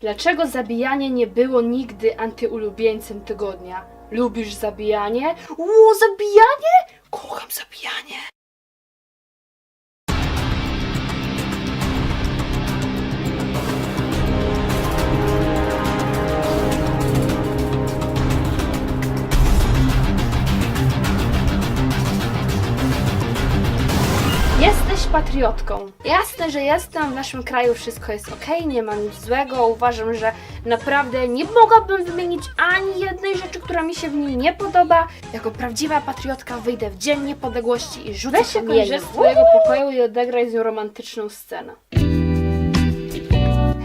Dlaczego zabijanie nie było nigdy antyulubieńcem tygodnia? Lubisz zabijanie? Ło, zabijanie? Kocham zabijanie. Patriotką. Jasne, że jestem. W naszym kraju wszystko jest ok, nie ma nic złego. Uważam, że naprawdę nie mogłabym wymienić ani jednej rzeczy, która mi się w nim nie podoba. Jako prawdziwa patriotka wyjdę w Dzień Niepodległości i rzucę rzecz z twojego pokoju i odegraj z nią romantyczną scenę.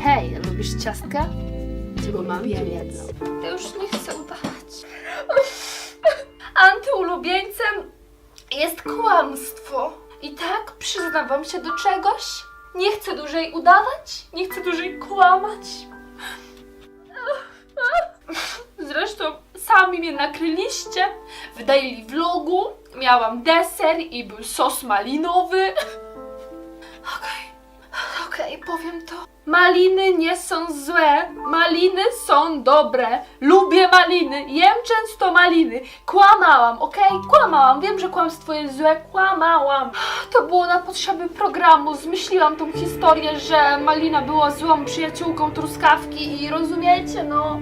Hej, lubisz ciastka? Bo mam jedno. Ja już nie chcę udawać. Antyulubieńcem jest kłamstwo. I tak przyznawam się do czegoś. Nie chcę dłużej udawać, nie chcę dłużej kłamać. Zresztą sami mnie nakryliście. W daily vlogu miałam deser i był sos malinowy. Okej, okej, powiem to. Maliny nie są złe, maliny są dobre. Lubię maliny, jem często maliny. Kłamałam, okej? Kłamałam. Wiem, że kłamstwo jest złe, kłamałam. To było na potrzeby programu. Zmyśliłam tą historię, że malina była złą przyjaciółką truskawki i rozumiecie, no.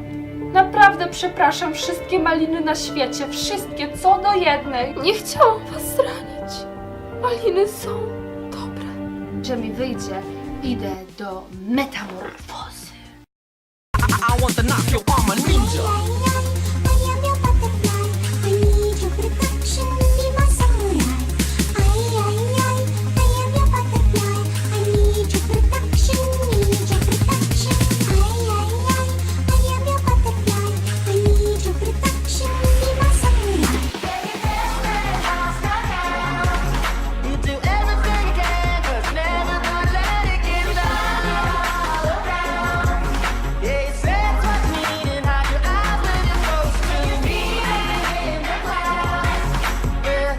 Naprawdę przepraszam wszystkie maliny na świecie, wszystkie co do jednej. Nie chciałam was zranić. Maliny są dobre. Że mi wyjdzie, Idę do metamorfozy. I, I